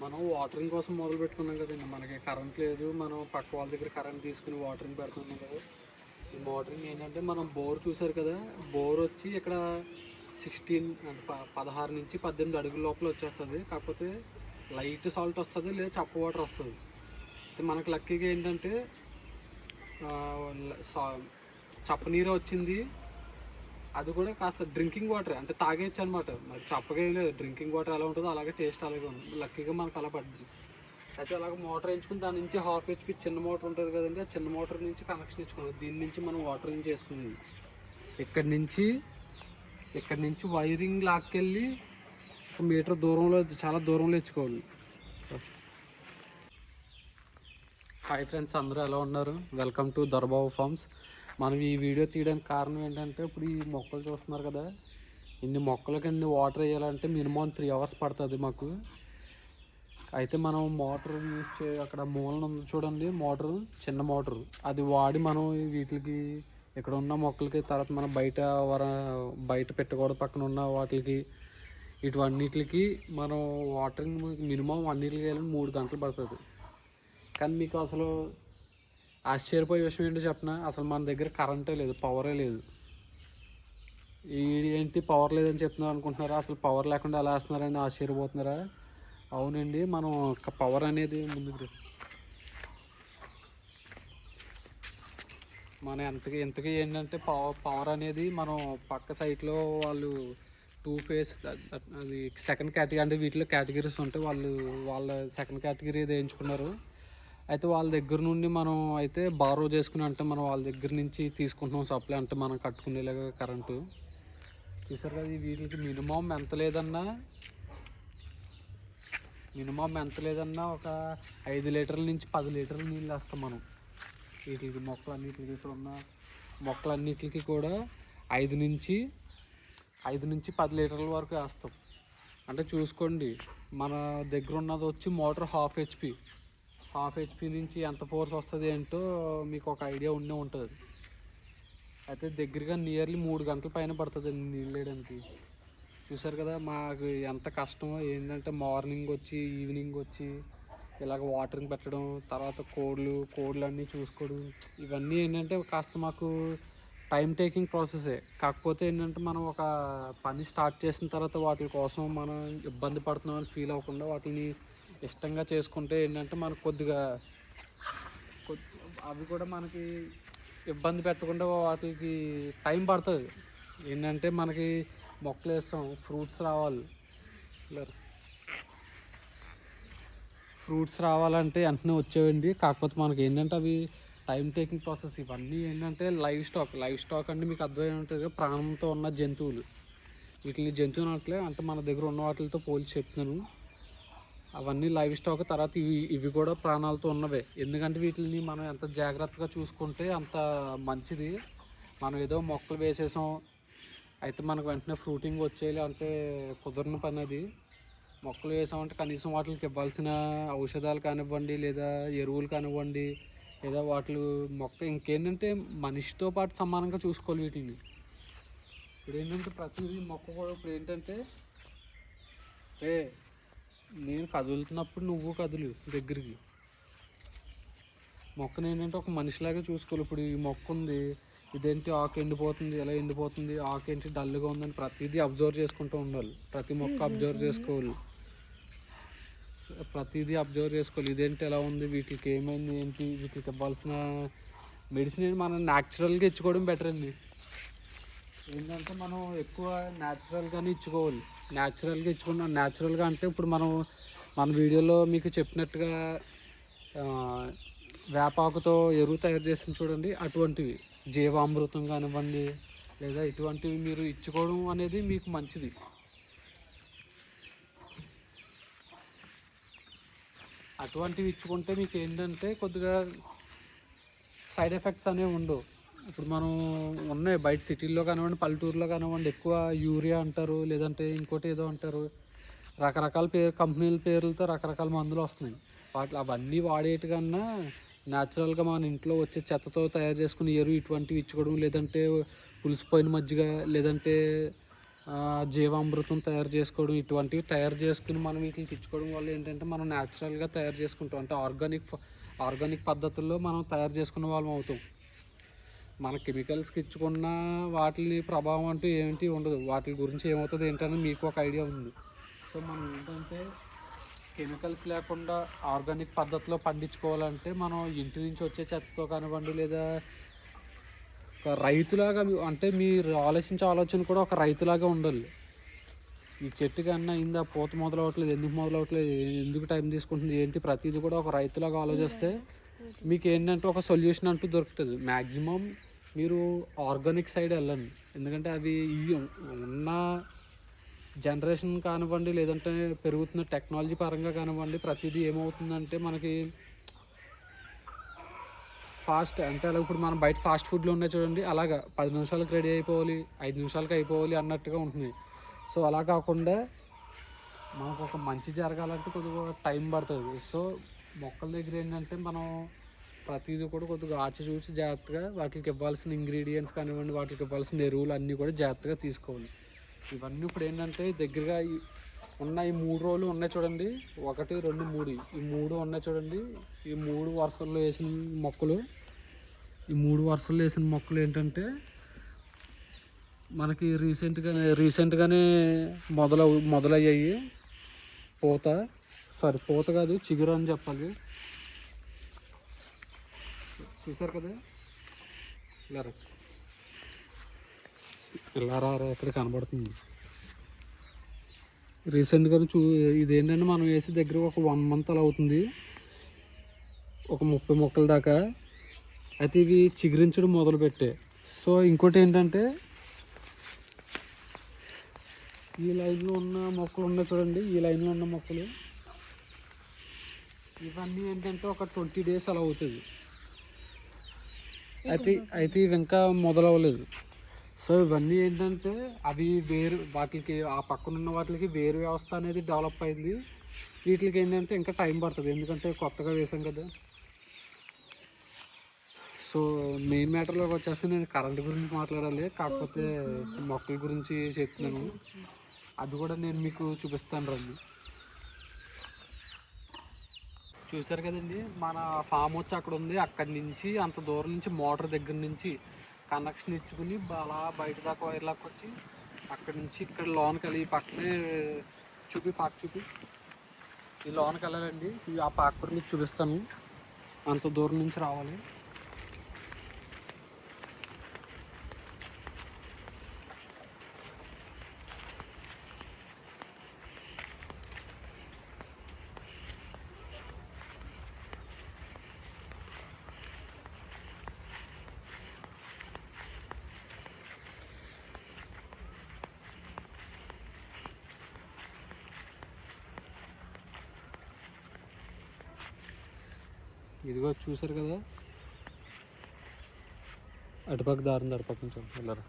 మనం వాటరింగ్ కోసం మొదలు పెట్టుకున్నాం కదండి. మనకి కరెంట్ లేదు. మనం పక్క వాళ్ళ దగ్గర కరెంట్ తీసుకుని వాటరింగ్ పెడుతున్నాం కదా. ఈ మోటరింగ్ ఏంటంటే మనం బోర్ చూసారు కదా. బోర్ వచ్చి ఇక్కడ సిక్స్టీన్ అంటే ప- పదహారు నుంచి పద్దెనిమిది అడుగుల లోపల వచ్చేస్తుంది. కాకపోతే లైట్ సాల్ట్ వస్తుంది లేదా చప్ప వాటర్ వస్తుంది. అయితే లక్కీగా ఏంటంటే ఆ, చప్ప నీరు వచ్చింది. అది కూడా కాస్త డ్రింకింగ్ వాటర్ అంటే తాగేయచ్చు అనమాట మరి చప్పగా ఏం లేదు. డ్రింకింగ్ వాటర్ ఎలా ఉంటుందో అలాగే టేస్ట్ అలాగే ఉంది. లక్కీగా మనకు అలా పడింది అయితే అలాగే మోటార్ వేయించుకుని దాని నుంచి హాఫ్ హెచ్పి చిన్న మోటార్ ఉంటుంది కదండి ఆ చిన్న మోటార్ నుంచి కనెక్షన్ ఇచ్చుకున్నాం దీని నుంచి మనం వాటరింగ్ చేసుకునేది. ఇక్కడి నుంచి ఇక్కడి నుంచి వైరింగ్ లాక్కెళ్ళి ఒక మీటర్ దూరంలో చాలా దూరంలో ఇచ్చుకోవాలి హాయ్ ఫ్రెండ్స్ అందరూ ఎలా ఉన్నారు? Welcome to Darbabu farms. మనం ఈ వీడియో తీయడానికి కారణం ఏంటంటే ఇప్పుడు ఈ మొక్కలు చూస్తున్నారు కదా ఇన్ని మొక్కలకి అన్ని వాటర్ వేయాలంటే మినిమం త్రీ అవర్స్ పడుతుంది మాకు. అయితే మనం మోటార్ యూజ్ చే అక్కడ మూలన ఉంది చూడండి మోటార్ చిన్న మోటార్ అది వాడి మనం వీటికి ఇక్కడ ఉన్న మొక్కలకి తర్వాత మనం బయట వర బయట పెట్టకూడదు పక్కన ఉన్న వాటికి ఇటువన్నిటికి మనం వాటరింగ్ మినిమం అన్నిటికి వెళ్ళి మూడు గంటలు పడుతుంది. కానీ మీకు అసలు ఆశ్చర్యపోయే విషయం ఏంటో చెప్పనా? అసలు మన దగ్గర కరెంటే లేదు పవరే లేదు. ఏంటి పవర్ లేదని చెప్తున్నారు అనుకుంటున్నారా? అసలు పవర్ లేకుండా ఎలా వేస్తున్నారని ఆశ్చర్యపోతున్నారా? అవునండి మనం పవర్ అనేది ముందుకు మనం మన ఎంతకి ఎంతకి ఏంటంటే పవర్ పవర్ అనేది మనం పక్క సైట్లో వాళ్ళు టూ ఫేస్ అది సెకండ్ కేటగిరీ అంటే వీటిలో కేటగిరీస్ ఉంటాయి వాళ్ళు వాళ్ళ సెకండ్ కేటగిరీ వేయించుకున్నారు? అయితే వాళ్ళ దగ్గర నుండి మనం అయితే బారో చేసుకుని అంటే మనం వాళ్ళ దగ్గర నుంచి తీసుకుంటున్నాం సప్లై అంటే మనం కట్టుకునేలాగా కరెంటు చూసారు కదా వీటికి మినిమం ఎంత లేదన్నా మినిమం ఎంత లేదన్నా ఒక ఐదు లీటర్ల నుంచి పది లీటర్ల నీళ్ళు వేస్తాం మనం. వీటికి మొక్కలన్నిటికి ఇక్కడ ఉన్న మొక్కలన్నిటికి కూడా ఐదు నుంచి ఐదు నుంచి పది లీటర్ల వరకు వేస్తాం. అంటే చూసుకోండి మన దగ్గర ఉన్నది వచ్చి motor half HP half HP నుంచి ఎంత ఫోర్స్ వస్తుంది ఏంటో మీకు ఒక ఐడియా ఉండే ఉంటుంది. అయితే దగ్గరగా నియర్లీ మూడు గంటల పైన పడుతుంది నీళ్ళు వేయడానికి. చూసారు కదా మాకు ఎంత కష్టమో ఏంటంటే మార్నింగ్ వచ్చి ఈవినింగ్ వచ్చి ఇలాగ వాటరింగ్ పెట్టడం తర్వాత కోళ్ళు కోళ్ళు అన్నీ చూసుకోవడం ఇవన్నీ ఏంటంటే కాస్త మాకు టైం టేకింగ్ ప్రాసెసే కాకపోతే ఏంటంటే మనం ఒక పని స్టార్ట్ చేసిన తర్వాత వాటి కోసం మనం ఇబ్బంది పడుతున్నామని ఫీల్ అవ్వకుండా వాటిని ఇష్టంగా చేసుకుంటే ఏంటంటే మనకు కొద్దిగా అవి కూడా మనకి ఇబ్బంది పెట్టకుండా వాటికి టైం పడుతుంది. ఏంటంటే మనకి మొక్కలు వేస్తాం ఫ్రూట్స్ రావాలి. ఫ్రూట్స్ రావాలంటే వెంటనే వచ్చేవండి కాకపోతే మనకి ఏంటంటే అవి టైం టేకింగ్ ప్రాసెస్ ఇవన్నీ ఏంటంటే లైవ్ స్టాక్ లైవ్ స్టాక్ అంటే మీకు అర్థమై ఉంటుంది ప్రాణంతో ఉన్న జంతువులు. వీటిని జంతువులు అంటే మన దగ్గర ఉన్న వాటితో పోల్చి చెప్తున్నాను. అవన్నీ లైవ్ స్టాక్ తర్వాత ఇవి ఇవి కూడా ప్రాణాలతో ఉన్నవే. ఎందుకంటే వీటిని మనం ఎంత జాగ్రత్తగా చూసుకుంటే అంత మంచిది. మనం ఏదో మొక్కలు వేసేసాం అయితే మనకు వెంటనే ఫ్రూటింగ్ వచ్చేయాలి అంటే కుదరని పని అది. మొక్కలు వేసామంటే కనీసం వాటికి ఇవ్వాల్సిన ఔషధాలు కానివ్వండి లేదా ఎరువులు కానివ్వండి లేదా వాటి మొక్క ఇంకేంటంటే మనిషితో పాటు సమానంగా చూసుకోవాలి వీటిని. ఇప్పుడు ఏంటంటే ప్రతిదీ మొక్క కూడా ఇప్పుడు ఏంటంటే ఏ నేను కదులుతున్నప్పుడు నువ్వు కదులు దగ్గరికి. మొక్కను ఏంటంటే ఒక మనిషిలాగా చూసుకోవాలి. ఇప్పుడు ఈ మొక్క ఉంది ఇదేంటి ఆకు ఎండిపోతుంది ఎలా ఎండిపోతుంది ఆకు ఏంటి డల్గా ఉందని ప్రతిదీ అబ్జర్వ్ చేసుకుంటూ ఉండాలి. ప్రతి మొక్క అబ్జర్వ్ చేసుకోవాలి. ప్రతిదీ అబ్జర్వ్ చేసుకోవాలి. ఇదేంటి ఎలా ఉంది వీటికి ఏమైంది ఏంటి వీటికి ఇవ్వాల్సిన మెడిసిన్ మనం న్యాచురల్గా ఇచ్చుకోవడం బెటర్ అండి. ఏంటంటే మనం ఎక్కువ న్యాచురల్గానే ఇచ్చుకోవాలి. న్యాచురల్గా ఇచ్చుకున్నాం. న్యాచురల్గా అంటే ఇప్పుడు మనం మన వీడియోలో మీకు చెప్పినట్టుగా వేపాకుతో ఎరువు తయారు చేసిన చూడండి. అటువంటివి. జీవామృతం కానివ్వండి లేదా ఇటువంటివి మీరు ఇచ్చుకోవడం అనేది మీకు మంచిది. అటువంటివి ఇచ్చుకుంటే మీకు ఏంటంటే కొద్దిగా సైడ్ ఎఫెక్ట్స్ అనేవి ఉండవు. ఇప్పుడు మనం ఉన్నాయి బయట సిటీల్లో కానివ్వండి పల్లెటూరులో కానివ్వండి ఎక్కువ యూరియా అంటారు లేదంటే ఇంకోటి ఏదో అంటారు. రకరకాల పేరు కంపెనీల పేర్లతో రకరకాల మందులు వస్తున్నాయి. వాటి అవన్నీ వాడేటి కన్నా న్యాచురల్గా మన ఇంట్లో వచ్చే చెత్తతో తయారు చేసుకుని ఎరువు ఇటువంటివి ఇచ్చుకోవడం లేదంటే పులిసిపోయిన మజ్జిగ లేదంటే జీవామృతం తయారు చేసుకోవడం ఇటువంటివి తయారు చేసుకుని మనం వీటికి ఇచ్చుకోవడం వల్ల ఏంటంటే మనం న్యాచురల్గా తయారు చేసుకుంటాం. అంటే ఆర్గానిక్ ఆర్గానిక్ పద్ధతుల్లో మనం తయారు చేసుకున్న వాళ్ళం అవుతాం. మన కెమికల్స్కి ఇచ్చుకున్న వాటి ప్రభావం అంటూ ఏంటి ఉండదు. వాటి గురించి ఏమవుతుంది ఏంటని మీకు ఒక ఐడియా ఉంది. సో మనం ఏంటంటే కెమికల్స్ లేకుండా ఆర్గానిక్ పద్ధతిలో పండించుకోవాలంటే మనం ఇంటి నుంచి వచ్చే చెత్తతో కానివ్వండి లేదా ఒక రైతులాగా అంటే మీరు ఆలోచించే ఆలోచన కూడా ఒక రైతులాగా ఉండాలి. ఈ చెట్టు కన్నా అయిందా పూత మొదలవట్లేదు ఎందుకు మొదలవట్లేదు ఎందుకు టైం తీసుకుంటుంది ఏంటి ప్రతిదీ కూడా ఒక రైతులాగా ఆలోచిస్తే మీకు ఏంటంటే ఒక సొల్యూషన్ అంటూ దొరుకుతుంది. మ్యాక్సిమం మీరు ఆర్గానిక్ సైడ్ వెళ్ళండి. ఎందుకంటే అవి ఉన్న జనరేషన్ కానివ్వండి లేదంటే పెరుగుతున్న టెక్నాలజీ పరంగా కానివ్వండి ప్రతిదీ ఏమవుతుందంటే మనకి ఫాస్ట్ అంటే అలా ఇప్పుడు మనం బయట ఫాస్ట్ ఫుడ్లు ఉన్నాయి చూడండి అలాగా పది నిమిషాలకు రెడీ అయిపోవాలి ఐదు నిమిషాలకు అయిపోవాలి అన్నట్టుగా ఉంటున్నాయి. సో అలా కాకుండా మనకు ఒక మంచి జరగాలంటే కొద్దిగా టైం పడుతుంది. సో మొక్కల దగ్గర ఏంటంటే మనం ప్రతిదీ కూడా కొద్దిగా ఆచి చూసి జాగ్రత్తగా వాటికి ఇవ్వాల్సిన ఇంగ్రీడియంట్స్ కానివ్వండి వాటికి ఇవ్వాల్సిన ఎరువులు అన్నీ కూడా జాగ్రత్తగా తీసుకోవాలి. ఇవన్నీ ఇప్పుడు ఏంటంటే దగ్గరగా ఉన్న ఈ మూడు రోజులు ఉన్నాయి చూడండి. ఒకటి రెండు మూడు. ఈ మూడు ఉన్నాయి చూడండి. ఈ మూడు వరుసల్లో వేసిన మొక్కలు. ఈ మూడు వరుసల్లో వేసిన మొక్కలు ఏంటంటే మనకి రీసెంట్గానే రీసెంట్గానే మొదలవు మొదలయ్యాయి. పూత. సారీ పూత కాదు చిగురు అని చెప్పాలి. చూసారు కదా? ఇలా రా. ఇక్కడ కనబడుతుంది. రీసెంట్గా చూ ఇదేంటంటే మనం వేసి దగ్గర ఒక వన్ మంత్ అలా అవుతుంది. ఒక ముప్పై మొక్కల దాకా. అయితే ఇవి చిగురించడం మొదలుపెట్టే. సో ఇంకోటి ఏంటంటే ఈ లైన్లో ఉన్న మొక్కలు ఉన్నాయి చూడండి. ఈ లైన్లో ఉన్న మొక్కలు. ఇవన్నీ ఏంటంటే ఒక ట్వంటీ డేస్ అలా అవుతుంది అయితే అయితే ఇవి ఇంకా మొదలవ్వలేదు. సో ఇవన్నీ ఏంటంటే అవి వేరు వాటికి ఆ పక్కన ఉన్న వాటికి వేరు వ్యవస్థ అనేది డెవలప్ అయింది. వీటికి ఏంటంటే ఇంకా టైం పడుతుంది. ఎందుకంటే కొత్తగా వేసాం కదా. సో మెయిన్ మ్యాటర్లోకి వచ్చేసి నేను కరెంట్ గురించి మాట్లాడాలి. కాకపోతే మొక్కల గురించి చెప్తున్నాను. అది కూడా నేను మీకు చూపిస్తాను రండి. చూసారు కదండి మన ఫామ్ వచ్చి అక్కడ ఉంది. అక్కడి నుంచి అంత దూరం నుంచి మోటార్ దగ్గర నుంచి కనెక్షన్ ఇచ్చుకుని అలా బయట దాకా వైర్ లాక్ వచ్చి అక్కడి నుంచి ఇక్కడ లోన్కి వెళ్ళి పక్కనే చూపి పాక చూపి. ఈ లోన్కి వెళ్ళాలండి. ఆ పాక కూడా మీకు చూపిస్తాను. అంత దూరం నుంచి రావాలి. ఇదిగో చూసారు కదా. అటుపక్క దారుంది అటుపక్క నుంచి వెళ్ళరు.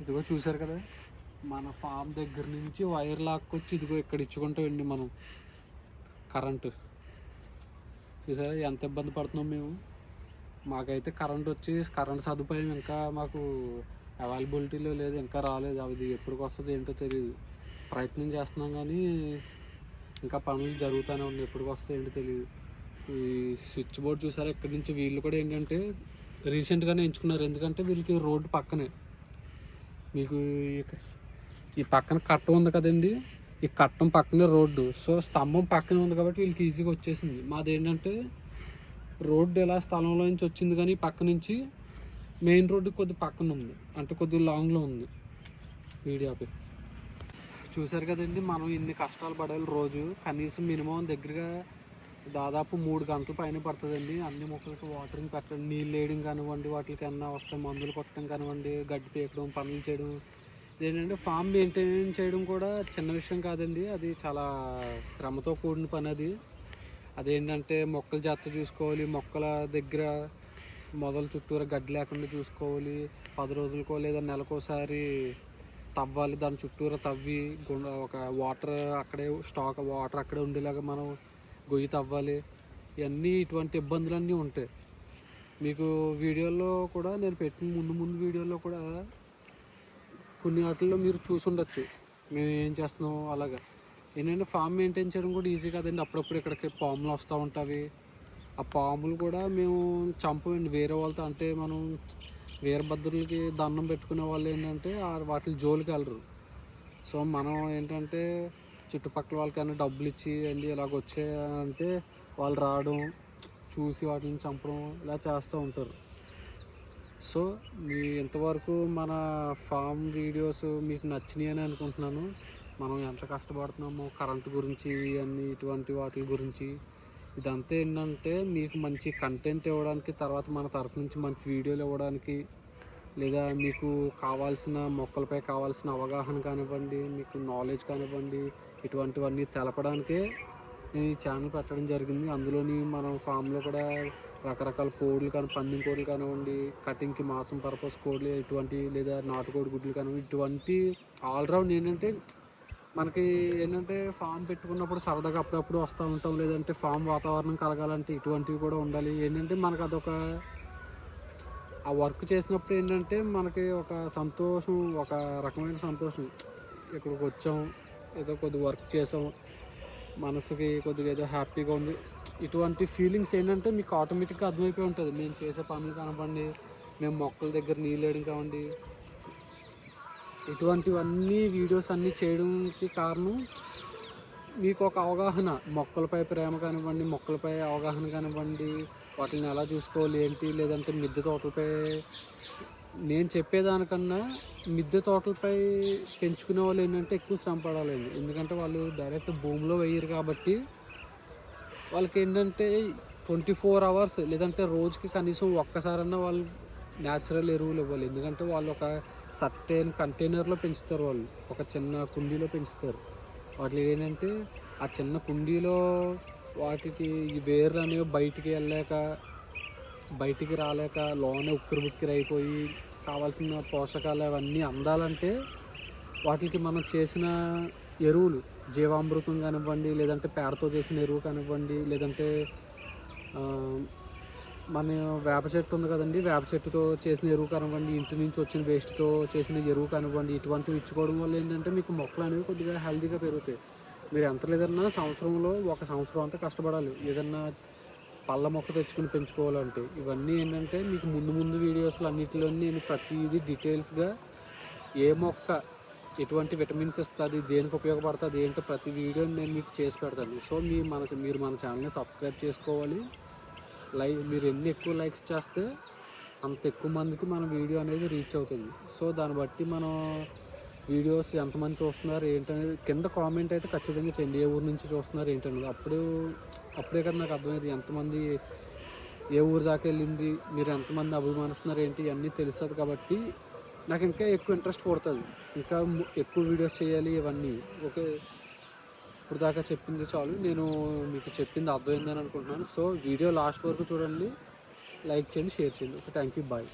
ఇదిగో చూసారు కదా. మన ఫామ్ దగ్గర నుంచి వైర్ లాక్కొచ్చి ఇదిగో ఇక్కడ ఇచ్చుకుంటూ వెళ్ళి మనం. కరెంటు. చూసారా? ఎంత ఇబ్బంది పడుతున్నాం మేము. మాకైతే కరెంట్ వచ్చి కరెంట్ సదుపాయం ఇంకా మాకు అవైలబిలిటీలో లేదు ఇంకా రాలేదు. అది ఎప్పటికి వస్తుంది ఏంటో తెలియదు ప్రయత్నం చేస్తున్నాం కానీ ఇంకా పనులు జరుగుతూనే ఉన్నాయి. ఎప్పటికి వస్తుంది ఏంటో తెలియదు ఈ స్విచ్ బోర్డ్ చూసారా? ఇక్కడి నుంచి వీళ్ళు కూడా ఏంటంటే రీసెంట్గానే ఎంచుకున్నారు. ఎందుకంటే వీళ్ళకి రోడ్డు పక్కనే. మీకు ఈ- ఈ పక్కన కట్ట ఉంది కదండి. ఈ కట్టం పక్కనే రోడ్డు. సో స్తంభం పక్కనే ఉంది కాబట్టి వీళ్ళకి ఈజీగా వచ్చేసింది. మాది ఏంటంటే రోడ్డు ఎలా స్థలంలో నుంచి వచ్చింది కానీ పక్క నుంచి మెయిన్ రోడ్డు కొద్ది పక్కన ఉంది. అంటే కొద్ది లాంగ్లో ఉంది. వీడియోపై చూసారు కదండి మనం ఇన్ని కష్టాలు పడాలి రోజు. కనీసం మినిమం దగ్గరగా దాదాపు మూడు గంటల పైన పడుతుందండి. అన్ని మొక్కలకి వాటరింగ్ పెట్టడం నీళ్ళు వేయడం కానివ్వండి వాటికి అన్న వస్తే మందులు కొట్టడం కానివ్వండి గడ్డి పీకడం పనులు చేయడం ఏంటంటే ఫామ్ మెయింటైన్ చేయడం కూడా చిన్న విషయం కాదండి. అది చాలా శ్రమతో కూడిన పని అది. అదేంటంటే మొక్కల జాగ్రత్త చూసుకోవాలి. మొక్కల దగ్గర మొదలు చుట్టూరా గడ్డి లేకుండా చూసుకోవాలి. పది రోజులకో లేదా నెలకోసారి తవ్వాలి. దాని చుట్టూరా తవ్వి గుండ ఒక వాటర్ అక్కడే స్టాక్ వాటర్ అక్కడే ఉండేలాగా మనం గొయ్యి తవ్వాలి. ఇవన్నీ ఇటువంటి ఇబ్బందులన్నీ ఉంటాయి. మీకు వీడియోలో కూడా నేను పెట్టిన ముందు ముందు వీడియోలో కూడా కొన్ని వాటిల్లో మీరు చూసుండొచ్చు. మేము ఏం చేస్తున్నాం అలాగా. ఏంటంటే ఫామ్ మెయింటైన్ చేయడం కూడా ఈజీ కదండి. అప్పుడప్పుడు ఇక్కడికి పాములు వస్తూ ఉంటాయి. ఆ పాములు కూడా మేము చంపమండి. వేరే వాళ్ళతో అంటే మనం వీరభద్రులకి దండం పెట్టుకునే వాళ్ళు ఏంటంటే వాటి జోలికి వెళ్ళరు. సో మనం ఏంటంటే చుట్టుపక్కల వాళ్ళకైనా డబ్బులు ఇచ్చి అండి ఇలాగ వచ్చే అంటే వాళ్ళు రావడం చూసి వాటిని చంపడం ఇలా చేస్తూ ఉంటారు. సో మీ ఇంతవరకు మన ఫామ్ వీడియోస్ మీకు నచ్చినాయి అని అనుకుంటున్నాను. మనం ఎంత కష్టపడుతున్నామో కరెంటు గురించి అన్ని ఇటువంటి వాటి గురించి. ఇదంతా ఏంటంటే మీకు మంచి కంటెంట్ ఇవ్వడానికి తర్వాత మన తరపు నుంచి మంచి వీడియోలు ఇవ్వడానికి లేదా మీకు కావాల్సిన మొక్కలపై కావాల్సిన అవగాహన కానివ్వండి మీకు నాలెడ్జ్ కానివ్వండి ఇటువంటివన్నీ తెలపడానికే నేను ఈ ఛానల్ పెట్టడం జరిగింది. అందులోని మనం ఫామ్లో కూడా రకరకాల కోళ్ళు కానీ పందెం కోళ్ళు కానివ్వండి కటింగ్కి మాసం పర్పస్ కోడ్లు ఇటువంటి లేదా నాటుకోడి గుడ్లు కానివ్వండి ఇటువంటి ఆల్రౌండ్ ఏంటంటే మనకి ఏంటంటే ఫామ్ పెట్టుకున్నప్పుడు సరదాగా అప్పుడప్పుడు వస్తూ ఉంటాం. లేదంటే ఫామ్ వాతావరణం కలగాలంటే ఇటువంటివి కూడా ఉండాలి. ఏంటంటే మనకు అదొక ఆ వర్క్ చేసినప్పుడు ఏంటంటే మనకి ఒక సంతోషం ఒక రకమైన సంతోషం. ఇక్కడికి వచ్చాం ఏదో కొద్ది వర్క్ చేసాం. మనసుకి కొద్దిగా ఏదో హ్యాపీగా ఉంది. ఇటువంటి ఫీలింగ్స్ ఏంటంటే మీకు ఆటోమేటిక్గా అర్థమైపోయి ఉంటుంది. మేము చేసే పనులు కనపండి మేము మొక్కల దగ్గర నీళ్ళు వేయడం కావండి ఇటువంటివన్నీ వీడియోస్ అన్నీ చేయడానికి కారణం మీకు ఒక అవగాహన. మొక్కలపై ప్రేమ కానివ్వండి మొక్కలపై అవగాహన కానివ్వండి వాటిని ఎలా చూసుకోవాలి ఏంటి లేదంటే మిద్దె తోటలపై నేను చెప్పేదానికన్నా మిద్దె తోటలపై పెంచుకునే వాళ్ళు ఏంటంటే ఎక్కువ శ్రమ పడాలండి ఎందుకంటే వాళ్ళు డైరెక్ట్ భూమిలో వేయరు కాబట్టి వాళ్ళకి ఏంటంటే ట్వంటీ ఫోర్ అవర్స్ లేదంటే రోజుకి కనీసం ఒక్కసారన్నా వాళ్ళు న్యాచురల్ ఎరువులు ఇవ్వాలి. ఎందుకంటే వాళ్ళు ఒక సర్టైన్ కంటైనర్లో పెంచుతారు వాళ్ళు. ఒక చిన్న కుండీలో పెంచుతారు. వాటికి ఏంటంటే ఆ చిన్న కుండీలో వాటికి ఈ వేర్లు అనేవి బయటికి వెళ్ళాక బయటికి రాలేక లోనే ఉక్కిరి బుక్కిరి అయిపోయి కావాల్సిన పోషకాలు అవన్నీ అందాలంటే వాటికి మనం చేసిన ఎరువులు జీవామృతం కానివ్వండి లేదంటే పేడతో చేసిన ఎరువు కానివ్వండి లేదంటే మన వేప చెట్టు ఉంది కదండి వేప చెట్టుతో చేసిన ఎరువు కానివ్వండి ఇంటి నుంచి వచ్చిన వేస్ట్తో చేసిన ఎరువు కానివ్వండి ఇటువంటివి ఇచ్చుకోవడం వల్ల ఏంటంటే మీకు మొక్కలు అనేవి కొద్దిగా హెల్తీగా పెరుగుతాయి. మీరు ఎంత లేదన్నా సంవత్సరంలో ఒక సంవత్సరం అంతా కష్టపడాలి. ఏదన్నా పళ్ళ మొక్క తెచ్చుకుని పెంచుకోవాలంటే ఇవన్నీ ఏంటంటే మీకు ముందు ముందు వీడియోస్లో అన్నిటిలో నేను ప్రతిదీ డీటెయిల్స్గా ఏ మొక్క ఎటువంటి విటమిన్స్ ఇస్తుంది దేనికి ఉపయోగపడుతుంది ఏంటో ప్రతి వీడియో నేను మీకు చేసి పెడతాను. సో మీ మన మీరు మన ఛానల్ని సబ్స్క్రైబ్ చేసుకోవాలి. లైక్ మీరు ఎన్ని ఎక్కువ లైక్స్ చేస్తే అంత ఎక్కువ మందికి మన వీడియో అనేది రీచ్ అవుతుంది. సో దాన్ని బట్టి మనం వీడియోస్ ఎంతమంది చూస్తున్నారు ఏంటనేది కింద కామెంట్ అయితే ఖచ్చితంగా చేయండి. ఏ ఊరు నుంచి చూస్తున్నారు ఏంటనేది. అప్పుడు అప్పుడే కదా నాకు అర్థమైంది ఎంతమంది ఏ ఊరు దాకా వెళ్ళింది మీరు ఎంతమంది అభిమానిస్తున్నారు ఏంటి ఇవన్నీ తెలుస్తుంది కాబట్టి నాకు ఇంకా ఎక్కువ ఇంట్రెస్ట్ కొడుతుంది. ఇంకా ఎక్కువ వీడియోస్ చేయాలి ఇవన్నీ. ఓకే. ఇప్పుడు దాకా చెప్పింది చాలు. నేను మీకు చెప్పింది అర్థమైందని అనుకుంటున్నాను. సో వీడియో లాస్ట్ వరకు చూడండి. లైక్ చేయండి షేర్ చేయండి. Okay thank you bye